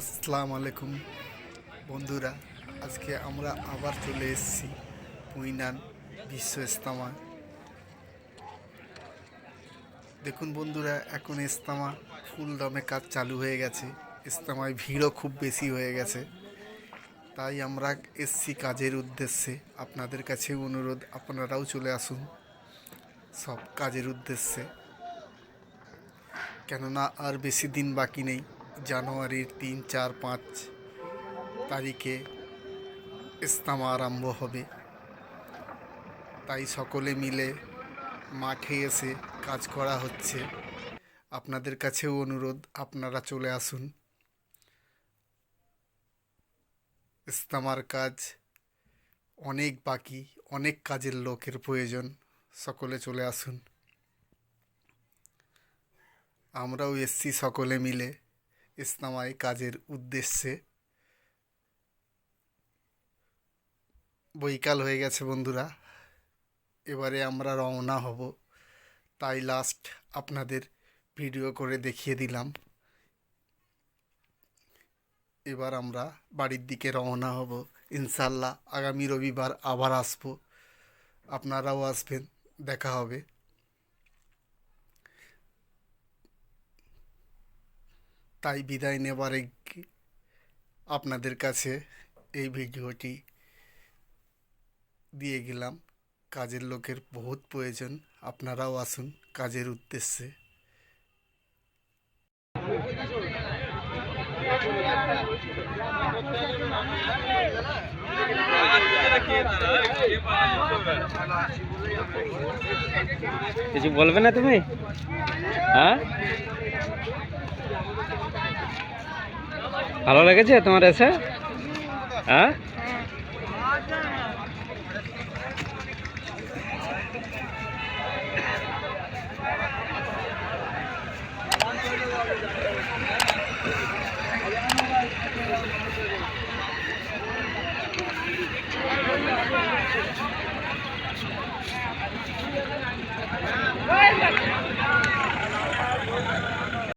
আসসালামু আলাইকুম বন্ধুরা, আজকে আমরা আবার চলে এসেছি পুইনান বিশ্ব ইস্তামা দেখুন বন্ধুরা, এখন ইস্তামা ফুল দমে কাজ চালু হয়ে গেছে। ইস্তামায় ভিড়ও খুব বেশি হয়ে গেছে। তাই আমরা এসছি কাজের উদ্দেশ্যে। আপনাদের কাছে অনুরোধ, আপনারাও চলে আসুন সব কাজের উদ্দেশ্যে। কেননা আর বেশি দিন বাকি নেই। জানুয়ারির তিন, চার, পাঁচ তারিখে ইস্তামা আরম্ভ হবে। তাই সকলে মিলে মাঠে এসে কাজ করা হচ্ছে। আপনাদের কাছেও অনুরোধ, আপনারা চলে আসুন। ইস্তামার কাজ অনেক বাকি, অনেক কাজের লোকের প্রয়োজন, সকলে চলে আসুন। আমরাও এসছি সকলে মিলে। ইসলামাই কাজের উদ্দেশ্যে। বৈকাল হয়ে গেছে বন্ধুরা, এবারে আমরা রওনা হব। তাই লাস্ট আপনাদের ভিডিও করে দেখিয়ে দিলাম। এবার আমরা বাড়ির দিকে রওনা হব। ইনশাল্লাহ আগামী রবিবার আবার আসব। আপনারাও আসবেন, দেখা হবে। তাই বিদায় নেবার আপনাদের কাছে এই ভিডিওটি দিয়ে গেলাম। কাজের লোকের বহুত প্রয়োজন, আপনারাও আসুন কাজের উদ্দেশ্যে। কিছু বলবে না তুমি? হ্যাঁ? ভালো লেগেছে তোমার এসে? হ্যাঁ?